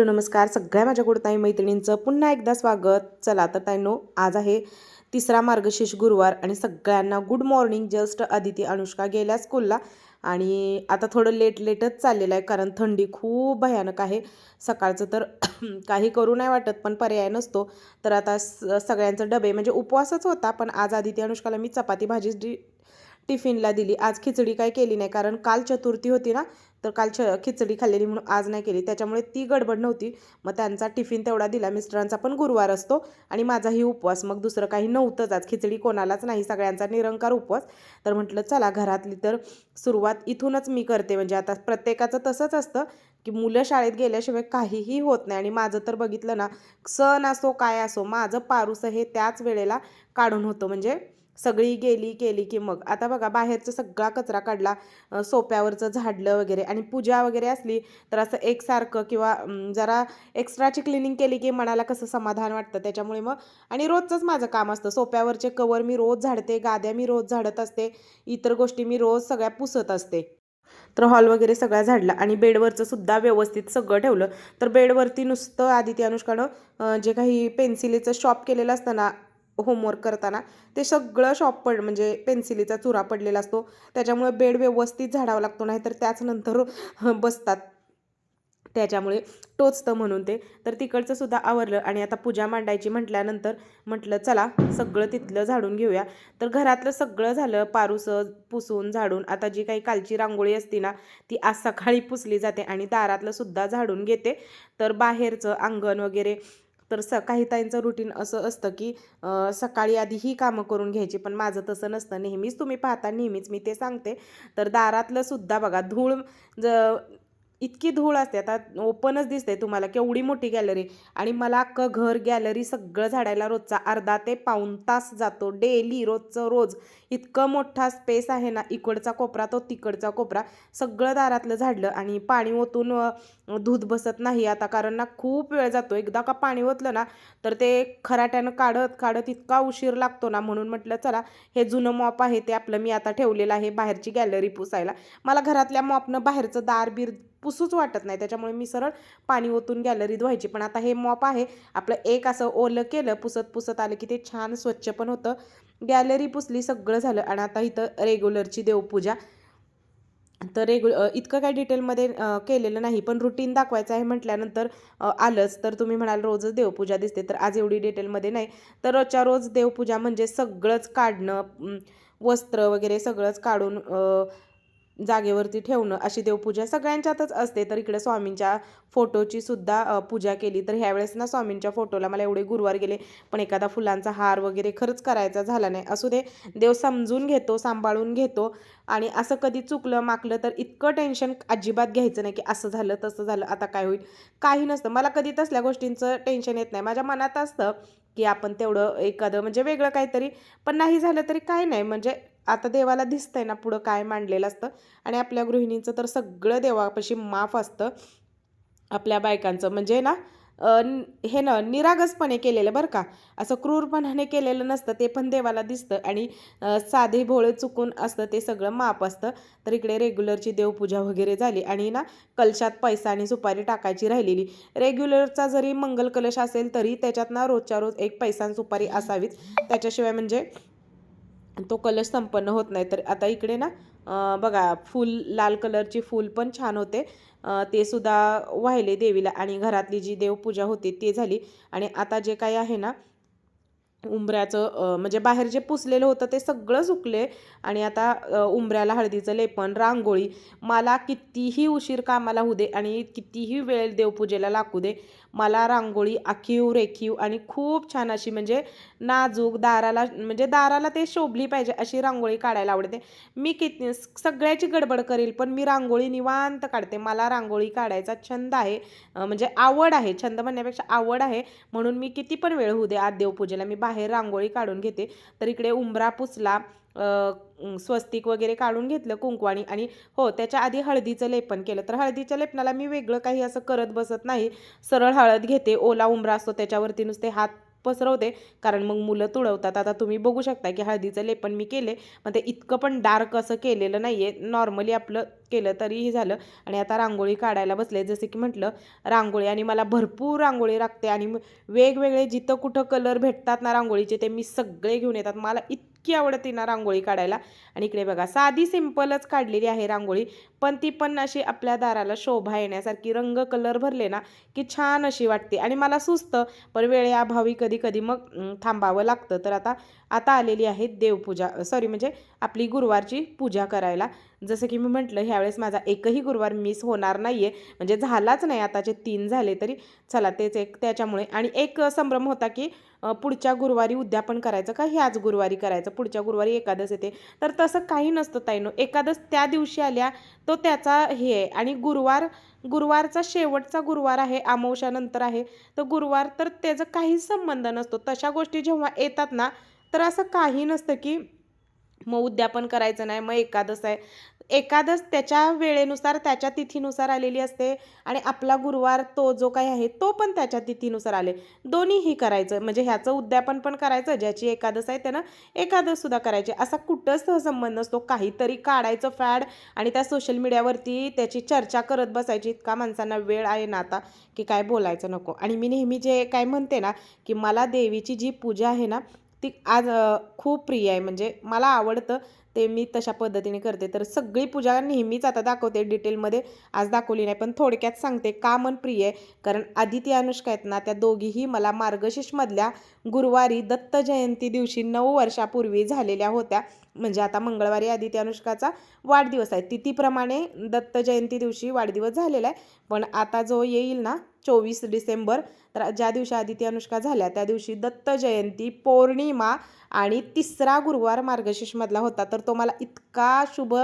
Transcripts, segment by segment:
Hello नमस्कार. सगळ्या माझ्या गोडताई मैत्रिणींचं पुन्हा एकदा स्वागत. चला तर ताईनो आज आहे तिसरा मार्गशीर्ष गुरुवार आणि सगळ्यांना good morning just Aditi Anushka गेल्या स्कूलला आणि आता थोडं लेट लेटच चाललेलं आहे कारण थंडी खूप भयानक आहे. सकाळचं तर काही करू नाही वाटत पण पर्याय नसतो. तर आता स सगळ्यांचं डबे म्हणजे उपवासच होता पण आज आदिती अनुष्काला मी चपाती भाजी टिफिनला दिली. आज खिचडी काय केली नाही कारण काल चतुर्थी होती ना तर काल छ खिचडी खाल्लेली म्हणून आज नाही केली. त्याच्यामुळे ती गडबड नव्हती. मग त्यांचा टिफिन तेवढा दिला. मिस्टरांचा पण गुरुवार असतो आणि माझाही उपवास. मग दुसरं काही नव्हतंच. आज खिचडी कोणालाच नाही सगळ्यांचा निरंकार उपवास. तर म्हटलं चला घरातली तर सुरुवात इथूनच मी करते. म्हणजे आता प्रत्येकाचं तसंच असतं की मुलं शाळेत गेल्याशिवाय काहीही होत नाही. आणि माझं तर बघितलं ना सण असो काय असो माझं पारुसं हे त्याच वेळेला काढून होतं. म्हणजे सगळी गेली केली की मग. आता बघा बाहेरचं सगळा कचरा काढला सोप्यावरचं झाडलं वगैरे आणि पूजा वगैरे असली तर असं एकसारखं किंवा जरा एक्स्ट्राची क्लिनिंग केली की मनाला कसं समाधान वाटतं त्याच्यामुळे मग. आणि रोजचंच माझं काम असतं. सोप्यावरचे कवर मी रोज झाडते गाद्या मी रोज झाडत असते इतर गोष्टी मी रोज सगळ्या पुसत असते. तर हॉल वगैरे सगळा झाडला आणि बेडवरचं सुद्धा व्यवस्थित सगळं ठेवलं. तर बेडवरती नुसतं आदिती अनुष्कानं जे काही पेन्सिलीचं शॉप केलेलं असतं ना होमवर्क करताना ते सगळं शॉप पड म्हणजे पेन्सिलीचा चुरा पडलेला असतो. त्याच्यामुळे बेड व्यवस्थित झाडावा लागतो नाही तर त्याच नंतर बसतात. त्याच्यामुळे टोचतं म्हणून ते. तर तिकडचं सुद्धा आवरलं आणि आता पूजा मांडायची म्हटल्यानंतर म्हटलं चला सगळं तिथलं झाडून घेऊया. तर घरातलं सगळं झालं पारूसं पुसून झाडून. आता जी काही कालची रांगोळी असती ना ती आज सकाळी पुसली जाते आणि दारातलं सुद्धा झाडून घेते. तर बाहेरचं अंगण वगैरे तर स काही ताईंचं रुटीन असं असतं की सकाळी आधी ही कामं करून घ्यायची पण माझं तसं नसतं. नेहमीच तुम्ही पाहता नेहमीच मी ते सांगते. तर दारातलं सुद्धा बघा धूळ ज इतकी धूळ असते आता ओपनच दिसते तुम्हाला केवढी मोठी गॅलरी आणि मला अख्खं घर गॅलरी सगळं झाडायला रोजचा अर्धा ते पाऊण तास जातो. डेली रोजचं रोज. इतकं मोठा स्पेस आहे ना इकडचा कोपरा तो तिकडचा कोपरा. सगळं दारातलं झाडलं आणि पाणी ओतून दूध बसत नाही. आता कारण ना खूप वेळ जातो. एकदा का पाणी ओतलं ना तर ते खराट्यानं काढत काढत इतका उशीर लागतो ना म्हणून म्हटलं चला हे जुनं मॉप आहे ते आपलं मी आता ठेवलेलं आहे बाहेरची गॅलरी पुसायला. मला घरातल्या मॉपनं बाहेरचं दार बीर पुसूच वाटत नाही. त्याच्यामुळे मी सरळ पाणी ओतून गॅलरी धुवायची पण आता हे मॉप आहे आपलं एक असं ओलं केलं पुसत पुसत आलं की ते छान स्वच्छ पण होतं. गॅलरी पुसली सगळं झालं. आणि आता इथं रेग्युलरची देवपूजा. तर रेगु इतकं काय डिटेलमध्ये केलेलं नाही. पण रुटीन दाखवायचं आहे म्हटल्यानंतर आलंच. तर तुम्ही म्हणाल रोजच देवपूजा दिसते. तर आज एवढी डिटेलमध्ये नाही. तर रोजच्या रोज देवपूजा म्हणजे सगळंच काढणं वस्त्र वगैरे सगळंच काढून जागेवरती ठेवणं अशी देवपूजा सगळ्यांच्यातच असते. तर इकडे स्वामींच्या फोटोची सुद्धा पूजा केली. तर ह्यावेळेस ना स्वामींच्या फोटोला मला एवढे गुरुवार गेले. पण एखादा फुलांचा हार वगैरे खरंच करायचा झाला नाही. असू दे देव समजून घेतो सांभाळून घेतो. आणि असं कधी चुकलं माकलं तर इतकं टेन्शन अजिबात घ्यायचं नाही की असं झालं तसं झालं आता काय होईल? काही नसतं. मला कधी तसल्या गोष्टींचं टेन्शन येत नाही. माझ्या मनात असतं की आपण तेवढं एखादं म्हणजे वेगळं काहीतरी. पण नाही झालं तरी काय नाही. म्हणजे आता देवाला दिसतंय ना पुढं काय मांडलेलं असतं. आणि आपल्या गृहिणींचं तर सगळं देवापाशी माफ असतं. आपल्या बायकांचं. म्हणजे ना हे ना निरागसपणे केलेलं बरं का. असं क्रूरपणाने केलेलं नसतं. ते पण देवाला दिसतं. आणि साधे भोळे चुकून असतं. ते सगळं माप असतं. तर इकडे रेग्युलरची देवपूजा वगैरे झाली. आणि ना कलशात पैसा आणि सुपारी टाकायची राहिलेली. रेग्युलरचा जरी मंगल कलश असेल तरी त्याच्यात ना रोजच्या रोज एक पैसा आणि सुपारी असावीच. त्याच्याशिवाय म्हणजे तो कलर संपन्न होत नाही. तर आता इकडे ना बघा फूल लाल कलरची फूल पण छान होते. ते सुद्धा वाहिले देवीला आणि घरातली जी देवपूजा होती ते झाली. आणि आता जे काही आहे ना उंबऱ्याचं म्हणजे बाहेर जे पुसलेलं होतं ते सगळं सुकले. आणि आता उंबऱ्याला हळदीचं लेपन रांगोळी मला कितीही उशीर कामाला होऊ दे आणि कितीही वेळ देवपूजेला लागू दे मला रांगोळी आखीव रेखीव आणि खूप छान अशी म्हणजे नाजूक दाराला म्हणजे दाराला ते शोभली पाहिजे अशी रांगोळी काढायला आवडते. मी किती सगळ्याची गडबड करेल पण मी रांगोळी निवांत काढते. मला रांगोळी काढायचा छंद आहे म्हणजे आवड आहे. छंद म्हणण्यापेक्षा आवड आहे. म्हणून मी किती पण वेळ होऊ दे आज देवपूजेला मी बाहेर रांगोळी काढून घेते. तर इकडे उंबरा पुसला स्वस्तिक वगैरे काढून घेतलं कुंकवाणी आणि हो त्याच्या आधी हळदीचं लेपन केलं. तर हळदीच्या लेपनाला मी वेगळं काही असं करत बसत नाही. सरळ हळद घेते ओला उंबरा असतो त्याच्यावरती नुसते हात पसरवते. कारण मग मुलं तुडवतात. आता तुम्ही बघू शकता की हळदीचं लेपन मी केले. मग ते इतकं पण डार्क असं केलेलं नाही आहे नॉर्मली आपलं केलं तरीही झालं. आणि आता रांगोळी काढायला बसले. जसे की म्हटलं रांगोळी आणि मला भरपूर रांगोळी लागते आणि वेगवेगळे जिथं कुठं कलर भेटतात ना रांगोळीचे ते मी सगळे घेऊन येतात. मला इतकी आवडते ना रांगोळी काढायला. आणि इकडे बघा साधी सिंपलच काढलेली आहे रांगोळी पण ती पण अशी आपल्या दाराला शोभा येण्यासारखी रंग कलर भरले ना की छान अशी वाटते. आणि मला सुचतं पण वेळेअभावी कधी कधी मग थांबावं लागतं. तर आता आता आलेली आहे देवपूजा सॉरी म्हणजे आपली गुरुवारची पूजा करायला. जसं की मी म्हटलं ह्यावेळेस माझा एकही गुरुवार मिस होणार नाही आहे म्हणजे झालाच नाही आताचे तीन झाले तरी. चला तेच एक त्याच्यामुळे. आणि एक संभ्रम होता की पुढच्या गुरुवारी उद्यापन करायचं का ह्याच गुरुवारी करायचं? पुढच्या गुरुवारी एकादस येते. तर तसं काही नसतं ताईनो. एकादस त्या दिवशी आल्या तो त्याचा हे आहे. आणि गुरुवार गुरुवारचा शेवटचा गुरुवार आहे अमावस्यानंतर आहे. तर गुरुवार तर त्याचा काहीच संबंध नसतो. तशा गोष्टी जेव्हा येतात ना तर असं काही नसतं की मग उद्यापन करायचं नाही मग एकादस आहे. एकादस त्याच्या वेळेनुसार त्याच्या तिथीनुसार आलेली असते आणि आपला गुरुवार तो जो काही आहे तो पण त्याच्या तिथीनुसार आले. दोन्हीही करायचं म्हणजे ह्याचं उद्यापन पण करायचं ज्याची एकादस आहे त्यानं एकादससुद्धा करायची. असा कुठंच संबंध नसतो. काहीतरी काढायचं फॅड आणि त्या सोशल मीडियावरती त्याची चर्चा करत बसायची. इतका माणसांना वेळ आहे ना आता की काय बोलायचं नको. आणि मी नेहमी जे काय म्हणते ना की मला देवीची जी पूजा आहे ना ती आज खूप प्रिय आहे. म्हणजे मला आवडतं ते मी तशा पद्धतीने करते. तर सगळी पूजा नेहमीच आता दाखवते डिटेलमध्ये. आज दाखवली नाही पण थोडक्यात सांगते. का मन प्रिय आहे? कारण आदिती अनुष्का आहेत ना त्या दोघीही मला मार्गशीर्षमधल्या गुरुवारी दत्त जयंती दिवशी नऊ वर्षापूर्वी झालेल्या होत्या. म्हणजे आता मंगळवारी आदिती अनुष्काचा वाढदिवस आहे. तिथीप्रमाणे दत्त जयंती दिवशी वाढदिवस झालेला आहे. पण आता जो येईल ना चोवीस डिसेंबर तर ज्या दिवशी आदिती अनुष्का झाल्या त्या दिवशी दत्त जयंती पौर्णिमा आणि तिसरा गुरुवार मार्गशीर्षमधला होता. तर तर तो मला इतका शुभ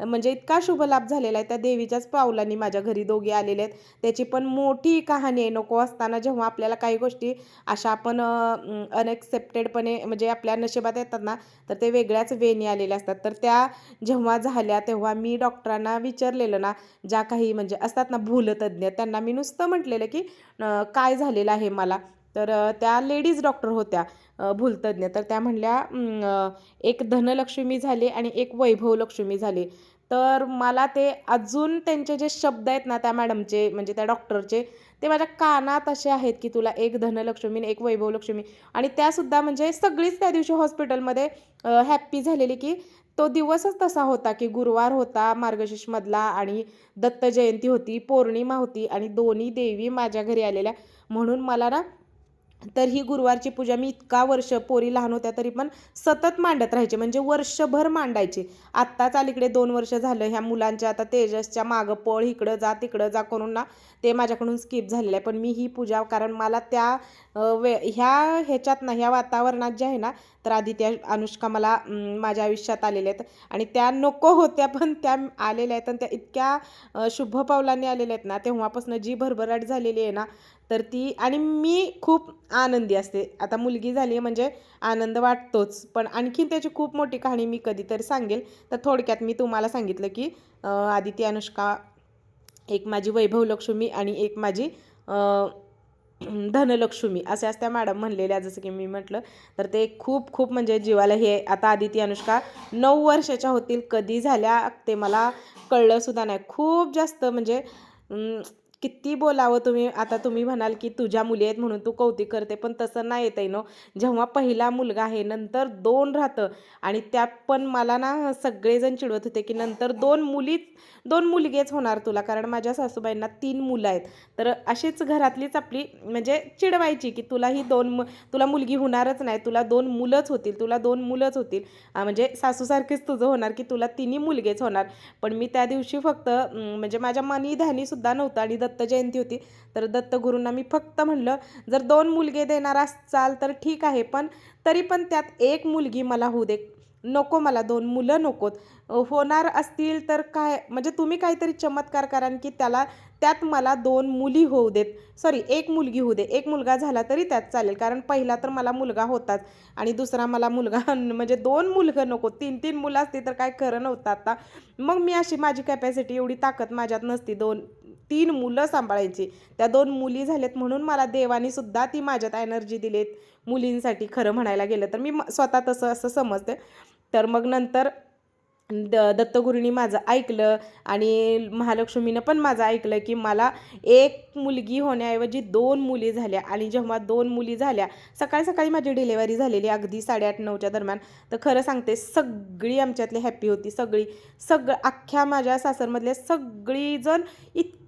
म्हणजे इतका शुभ लाभ झालेला आहे त्या देवीच्याच पावलांनी माझ्या घरी दोघे आलेले आहेत. त्याची पण मोठी कहाणी आहे नको असताना जेव्हा आपल्याला काही गोष्टी अशा आपण अनएक्सेप्टेडपणे म्हणजे आपल्या नशिबात येतात ना तर ते वेगळ्याच वेनी आलेल्या असतात. तर त्या जेव्हा झाल्या तेव्हा मी डॉक्टरांना विचारलेलं ना ज्या काही म्हणजे असतात ना भूलतज्ञ त्यांना मी नुसतं म्हटलेलं की काय झालेलं आहे मला? तर त्या लेडीज डॉक्टर होत्या. भूलतज्ञ तर त्या म्हणल्या एक धनलक्ष्मी झाली आणि एक वैभव लक्ष्मी झाली. तर मला ते अजून त्यांचे जे शब्द आहेत ना त्या मॅडमचे म्हणजे त्या डॉक्टरचे ते माझ्या कानात असे आहेत की तुला एक धनलक्ष्मी आणि एक वैभवलक्ष्मी. आणि त्यासुद्धा म्हणजे सगळीच त्या दिवशी हॉस्पिटलमध्ये हॅप्पी झालेली की तो दिवसच तसा होता की गुरुवार होता मार्गशीर्षमधला आणि दत्त जयंती होती पौर्णिमा होती आणि दोन्ही देवी माझ्या घरी आलेल्या. म्हणून मला ना तर ही गुरुवारची पूजा मी इतका वर्ष पोरी लहान होत्या तरी पण सतत मांडत राहायचे. म्हणजे वर्षभर मांडायचे. आत्ताच अलीकडे दोन वर्ष झालं ह्या मुलांच्या आता तेजसच्या मागं पळ इकडं जा तिकडं जा करून ना ते माझ्याकडून स्किप झालेलं आहे पण मी ही पूजा कारण मला त्या वे ह्या ह्याच्यात ना ह्या वातावरणात जे आहे ना तर आदित्य अनुष्का मला माझ्या आयुष्यात आलेल्या आहेत. आणि त्या नको होत्या पण त्या आलेल्या आहेत. आणि त्या इतक्या शुभ पावलांनी आलेल्या आहेत ना तेव्हापासून जी भरभराट झालेली आहे ना तर ती आणि मी खूप आनंदी असते. आता मुलगी झाली आहे म्हणजे आनंद वाटतोच. पण आणखीन त्याची खूप मोठी कहाणी मी कधीतरी सांगेल. तर थोडक्यात मी तुम्हाला सांगितलं की आदिती अनुष्का एक माझी वैभवलक्ष्मी आणि एक माझी धनलक्ष्मी असे असत्या मॅडम म्हणलेल्या जसं की मी म्हटलं. तर ते खूप खूप म्हणजे जीवाला हे आता आदिती अनुष्का नऊ वर्षाच्या होतील कधी झाल्या ते मला कळलंसुद्धा नाही. खूप जास्त म्हणजे किती बोलावं तुम्ही? आता तुम्ही म्हणाल की तुझ्या मुली आहेत म्हणून तू कौतिक करते पण तसं नाही येत आहे नो. जेव्हा पहिला मुलगा आहे नंतर दोन राहतं. आणि त्यात पण मला ना सगळेजण चिडवत होते की नंतर दोन मुलीच दोन मुलगेच होणार तुला कारण माझ्या सासूबाईंना तीन मुलं आहेत. तर अशीच घरातलीच आपली म्हणजे चिडवायची की तुला ही दोन मु तुला मुलगी होणारच नाही तुला दोन मुलंच होतील तुला दोन मुलंच होतील. म्हणजे सासूसारखीच तुझं होणार की तुला तिन्ही मुलगेच होणार. पण मी त्या दिवशी फक्त म्हणजे माझ्या मनी ध्यानीसुद्धा नव्हतं आणि दत्त जयंती होती. तर दत्तगुरूंना मी फक्त म्हणलं जर दोन मुलगे देणार असाल तर ठीक आहे पण तरी पण त्यात एक मुलगी मला होऊ दे. नको मला दोन मुलं नकोत. होणार असतील तर काय? म्हणजे तुम्ही काहीतरी चमत्कार करा की त्याला त्यात मला दोन मुली होऊ देत. सॉरी एक मुलगी होऊ दे. एक मुलगा झाला तरी त्यात चालेल कारण पहिला तर मला मुलगा होताच आणि दुसरा मला मुलगा म्हणजे दोन मुलगं नको. तीन तीन मुलं असती तर काय खरं नव्हतं आता. मग मी अशी माझी कॅपॅसिटी एवढी ताकद माझ्यात नसती. दोन तीन मुलं सांभाळायची. त्या दोन मुली झाल्यात म्हणून मला देवाने सुद्धा ती माझ्यात एनर्जी दिलीत. मुलींसाठी खरं म्हणायला गेलं तर मी म- स्वतः तसं असं समजते. तर मग नंतर द दत्तगुरूंनी माझं ऐकलं आणि महालक्ष्मीनं पण माझं ऐकलं की मला एक मुलगी होण्याऐवजी दोन मुली झाल्या आणि जेव्हा दोन मुली झाल्या सकाळी सकाळी माझी डिलेवरी झालेली अगदी साडेआठ नऊच्या दरम्यान. तर खरं सांगते सगळी आमच्यातली हॅपी होती सगळी सगळं अख्ख्या माझ्या सासरमधल्या सगळीजण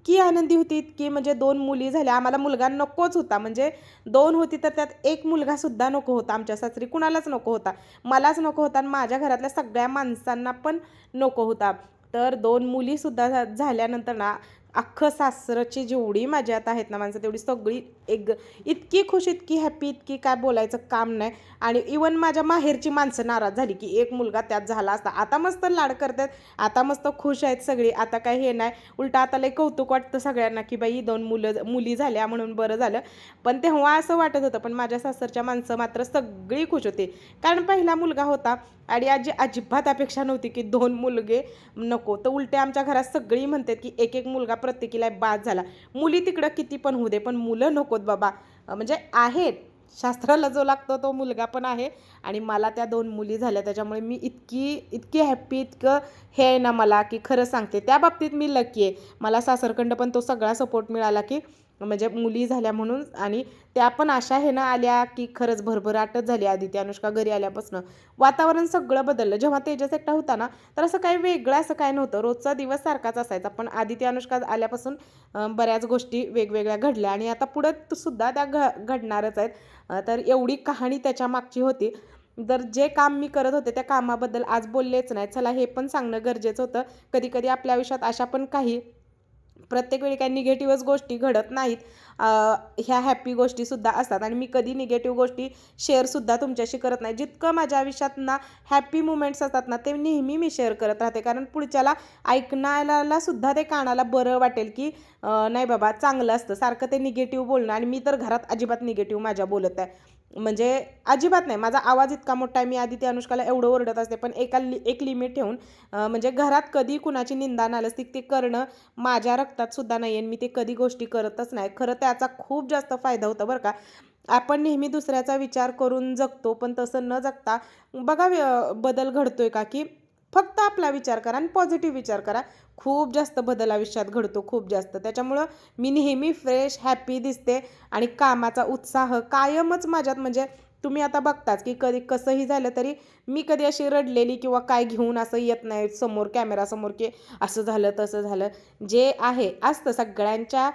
इतकी आनंदी होती इतकी म्हणजे दोन मुली झाल्या. आम्हाला मुलगा नकोच होता. म्हणजे दोन होती तर त्यात एक मुलगासुद्धा नको होता. आमच्या सासरी कुणालाच नको होता. मलाच नको होता आणि माझ्या घरातल्या सगळ्या माणसांना पण नको होता. तर दोन मुलीसुद्धा झा झाल्यानंतर ना अख्खं सासरची जेवढी माझ्यात आहेत ना माणसं तेवढी सगळी एक इतकी खुश इतकी हॅपी इतकी काय बोलायचं काम नाही. आणि इवन माझ्या माहेरची माणसं नाराज झाली की एक मुलगा त्यात झाला असता. आता मस्त लाड करतात आता मस्त खुश आहेत सगळी आता काय हे नाही. उलटा आता लय कौतुक वाटतं सगळ्यांना की बाई दोन मुलं मुली झाल्या म्हणून बरं झालं. पण तेव्हा असं वाटत होतं पण माझ्या सासरच्या माणसं मात्र सगळी खुश होती. कारण पहिला मुलगा होता आणि आजी अजिबात अपेक्षा नव्हती की दोन मुलगे नको. तर उलटे आमच्या घरात सगळी म्हणतात की एक एक मुलगा प्रत्येकीला बाद झाला. मुली तिकडं किती पण होऊ दे पण मुलं नकोत बाबा. म्हणजे आहेत. शास्त्राला जो लागतो तो मुलगा पण आहे. आणि मला त्या दोन मुली झाल्या त्याच्यामुळे मी इतकी इतकी हॅप्पी इतकं हे आहे ना मला की खरं सांगते. त्या बाबतीत मी लकी आहे. मला सासरखंड पण तो सगळा सपोर्ट मिळाला की म्हणजे मुली झाल्या म्हणून आणि त्या पण अशा हे ना आल्या की खरंच भरभराटच झाली आदिती अनुष्का घरी आल्यापासून वातावरण सगळं बदललं. जेव्हा तेजस एकटा होता ना तर असं काही वेगळं असं काय नव्हतं. रोजचा दिवस सारखाच असायचा. पण आदिती अनुष्का आल्यापासून बऱ्याच गोष्टी वेगवेगळ्या घडल्या आणि आता पुढं सुद्धा त्या घ घडणारच आहेत. तर एवढी कहाणी त्याच्या मागची होती. तर जे काम मी करत होते त्या कामाबद्दल आज बोललेच नाही. चला हे पण सांगणं गरजेचं होतं. कधी कधी आपल्या आयुष्यात अशा पण काही प्रत्येक वेळी काही निगेटिव्हच गोष्टी घडत नाहीत. ह्या हॅपी गोष्टीसुद्धा असतात आणि मी कधी निगेटिव्ह गोष्टी शेअरसुद्धा तुमच्याशी करत नाही. जितकं माझ्या आयुष्यात ना हॅपी मुमेंट्स असतात ना ते नेहमी मी शेअर करत राहते. कारण पुढच्याला ऐकण्याला सुद्धा ते कानाला बरं वाटेल की नाही बाबा चांगलं असतं. सारखं ते निगेटिव्ह बोलणं. आणि मी तर घरात अजिबात निगेटिव्ह माझ्या बोलत आहे म्हणजे अजिबात नाही. माझा आवाज इतका मोठा आहे मी आधी ते अनुष्काला एवढं ओरडत असते पण एका लि एक लिमिट ठेवून म्हणजे घरात कधी कुणाची निंदा नालस्ती ते करणं माझ्या रक्तात सुद्धा नाही आहे मी ते कधी गोष्टी करतच नाही. खरं त्याचा खूप जास्त फायदा होतो बरं का. आपण नेहमी दुसऱ्याचा विचार करून जगतो पण तसं न जगता बघा व्य- बदल घडतोय का की फक्त आपला विचार करा आणि पॉझिटिव्ह विचार करा. खूप जास्त बदल आयुष्यात घडतो खूप जास्त. त्याच्यामुळं मी नेहमी फ्रेश हॅपी दिसते आणि कामाचा उत्साह कायमच माझ्यात. म्हणजे तुम्ही आता बघताच की कधी कसंही झालं तरी मी कधी अशी रडलेली किंवा काय घेऊन असं येत नाही समोर कॅमेरासमोर की असं झालं तसं झालं. जे आहे असतं. सगळ्यांच्या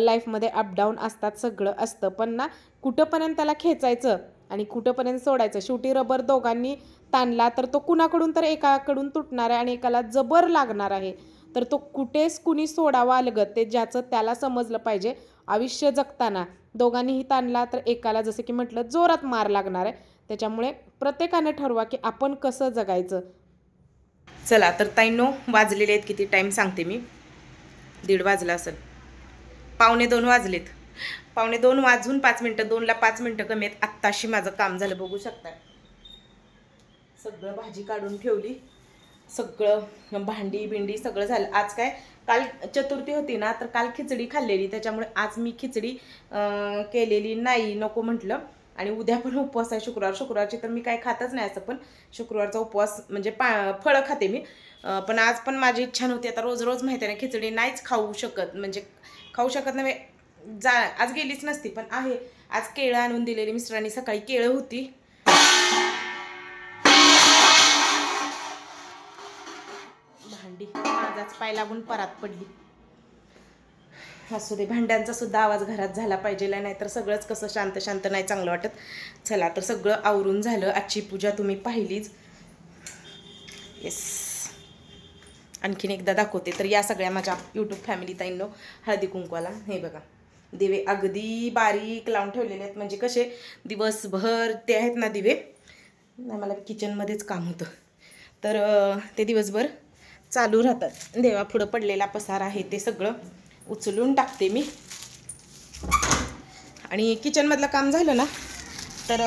लाईफमध्ये अपडाऊन असतात सगळं असतं. पण ना कुठंपर्यंत त्याला खेचायचं आणि कुठंपर्यंत सोडायचं? शेवटी रबर दोघांनी ताणला तर तो कुणाकडून तर एकाकडून तुटणार आहे आणि एकाला जबर लागणार आहे. तर तो कुठेच कुणी सोडावा अलगत ते ज्याचं त्याला समजलं पाहिजे आयुष्य जगताना. दोघांनीही ताणला तर एकाला जसं की म्हटलं जोरात मार लागणार आहे. त्याच्यामुळे प्रत्येकानं ठरवा की आपण कसं जगायचं. चला तर ताईंनो वाजलेले आहेत किती? टाईम सांगते मी. दीड वाजला असेल. पावणे दोन वाजलेत. पावणे दोन वाजून पाच मिनटं दोनला पाच मिनटं कमी आहेत. आत्ताशी माझं काम झालं बघू शकता सगळं भाजी काढून ठेवली. सगळं भांडी बिंडी सगळं झालं. आज काय? काल चतुर्थी होती ना तर काल खिचडी खाल्लेली. त्याच्यामुळे आज मी खिचडी केलेली नाही नको म्हटलं. आणि उद्या पण उपवास आहे शुक्रवार. शुक्रवारची तर मी काय खातच नाही असं पण शुक्रवारचा उपवास म्हणजे पा फळं खाते मी. पण आज पण माझी इच्छा नव्हती. आता रोज रोज माहिती आहे ना खिचडी नाहीच खाऊ शकत. म्हणजे खाऊ शकत नाही. जा आज गेलीच नसती पण आहे. आज केळं आणून दिलेली मिस्टरांनी. सकाळी केळं होती. पाय लागून परात पडली. असू दे भांड्यांचा सुद्धा आवाज घरात झाला पाहिजे नाही तर सगळंच कसं शांत शांत नाही चांगलं वाटत. चला तर सगळं आवरून झालं. आजची पूजा तुम्ही पाहिलीच. येस आणखीन एकदा दाखवते तर या सगळ्या माझ्या यूट्यूब फॅमिली ताईंनो हळदी कुंकवाला. हे बघा. दिवे अगदी बारीक लावून ठेवलेले आहेत. म्हणजे कसे दिवसभर ते आहेत ना दिवे. नाही मला किचनमध्येच काम होतं. तर ते दिवसभर चालू राहतात. देवापुढं पडलेला पसार आहे ते सगळं उचलून टाकते मी. आणि किचनमधलं काम झालं ना तर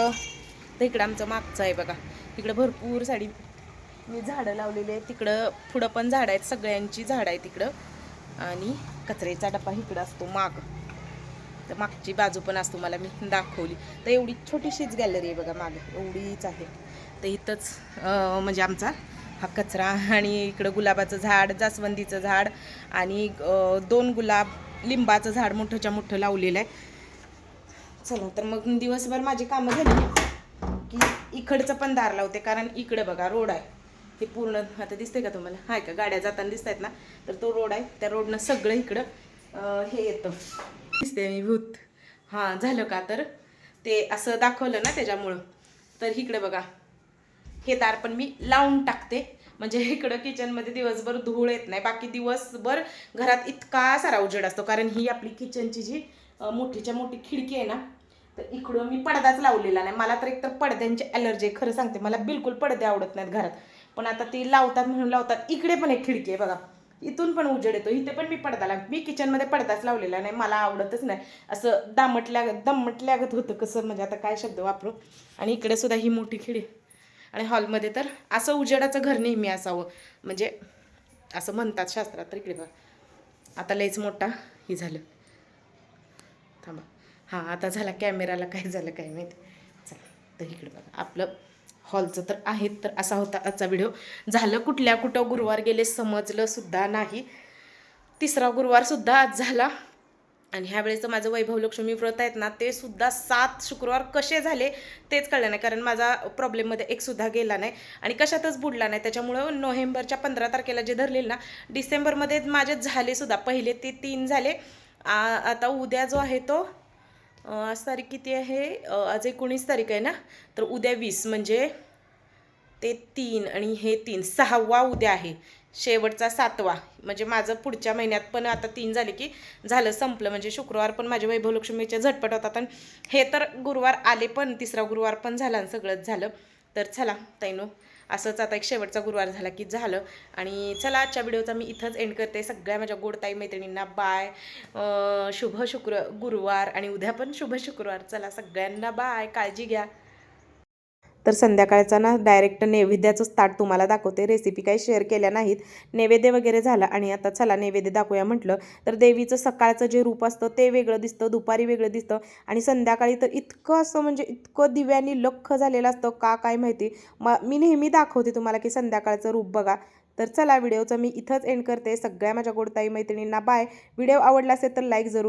तर इकडं आमचं मागचं आहे बघा. तिकडं भरपूर साडी मी झाडं लावलेली आहेत. तिकडं पुढं पण झाडं आहेत. सगळ्यांची झाडं आहेत तिकडं. आणि कचऱ्याचा डब्बा इकडं असतो माग. तर मागची बाजू पण असतो मला मी दाखवली. तर एवढी छोटीशीच गॅलरी आहे बघा माग. एवढीच आहे. तर इथंच म्हणजे आमचा हा कचरा आणि इकडं गुलाबाचं झाड जास्वंदीचं झाड आणि दोन गुलाब लिंबाचं झाड मोठंच्या मोठं लावलेलं आहे. चला तर मग दिवसभर माझी कामं झाली की इकडचं पण दार लावते कारण इकडं बघा रोड आहे. हे पूर्ण आता दिसते का तुम्हाला? हाय का? गाड्या जाताना दिसत आहेत ना? तर तो रोड आहे. त्या रोडनं सगळं इकडं हे येतं. दिसते मी भूत. हां झालं का? तर ते असं दाखवलं ना त्याच्यामुळं. तर इकडे बघा. हे दार पण मी लावून टाकते. म्हणजे इकडं किचनमध्ये दिवसभर धूळ येत नाही. बाकी दिवसभर घरात इतका सारा उजेड असतो. कारण ही आपली किचनची जी मोठीच्या मोठी खिडकी आहे ना तर इकडं मी पडदाच लावलेला नाही. मला तर एकतर पडद्यांची ॲलर्जी खरं सांगते. मला बिलकुल पडदे आवडत नाहीत घरात. पण आता ती लावतात म्हणून लावतात. इकडे पण एक खिडकी आहे बघा. इथून पण उजेड येतो. इथे पण मी पडदा लाग मी किचनमध्ये पडदाच लावलेला नाही. मला आवडतच नाही. असं दामटल्यागत दमटल्यागत होतं कसं. म्हणजे आता काय शब्द वापरू? आणि इकडे सुद्धा ही मोठी खिडी आणि हॉलमध्ये तर असं उजेडाचं घर नेहमी असावं. म्हणजे असं म्हणतात शास्त्रात तर इकडे बघा. आता लयच मोठा ही झालं. थांबा. हां आता झाला कॅमेराला काय झालं काय माहिती. चला तर इकडे बघा. आपलं हॉलचं तर आहेत तर असा होता आजचा व्हिडिओ. झालं कुठल्या कुठं गुरुवार गेले समजलं सुद्धा नाही. तिसरा गुरुवार सुद्धा आज झाला. आणि ह्या वेळेचं माझं वैभव लक्ष्मी व्रत आहेत ना ते सुद्धा सात शुक्रवार कसे झाले तेच कळलं नाही कारण माझा प्रॉब्लेममध्ये एक सुद्धा गेला नाही आणि कशातच बुडला नाही. त्याच्यामुळं नोव्हेंबरच्या पंधरा तारखेला जे धरलेलं ना डिसेंबरमध्ये माझे झाले सुद्धा. पहिले ते तीन झाले. आ- आता उद्या जो आहे तो आज तारीख किती आहे? आज एकोणीस तारीख आहे ना? तर उद्या वीस म्हणजे ते तीन आणि हे तीन सहावा उद्या आहे. शेवटचा सातवा. म्हणजे माझं पुढच्या महिन्यात पण आता तीन झाले की झालं संपलं. म्हणजे शुक्रवार पण माझ्या वैभव लक्ष्मीचे झटपट होतात. आणि हे तर गुरुवार आले पण तिसरा गुरुवार पण झाला आणि सगळंच झालं. तर चला ताईनो असंच आता एक शेवटचा गुरुवार झाला की झालं. आणि चला आजच्या व्हिडिओचा मी इथंच एंड करते. सगळ्या माझ्या गोडताई मैत्रिणींना बाय शुभ शुक्र गुरुवार आणि उद्या पण शुभ शुक्रवार. चला सगळ्यांना बाय काळजी घ्या. तर संध्याकाळचा ना डायरेक्ट नैवेद्याचंच ताट तुम्हाला दाखवते. रेसिपी काही शेअर केल्या नाहीत. नैवेद्य वगैरे झाला आणि आता चला नैवेद्य दाखवूया म्हटलं. तर देवीचं सकाळचं जे रूप असतं ते वेगळं दिसतं दुपारी वेगळं दिसतं आणि संध्याकाळी तर इतकं असं म्हणजे इतकं दिव्यांनी लख झालेलं असतं. का काय माहिती? म मी नेहमी दाखवते तुम्हाला की संध्याकाळचं रूप बघा. तर चला व्हिडिओचं मी इथंच एंड करते. सगळ्या माझ्या गोडताई मैत्रिणींना बाय व्हिडिओ आवडला असेल तर लाईक जरूर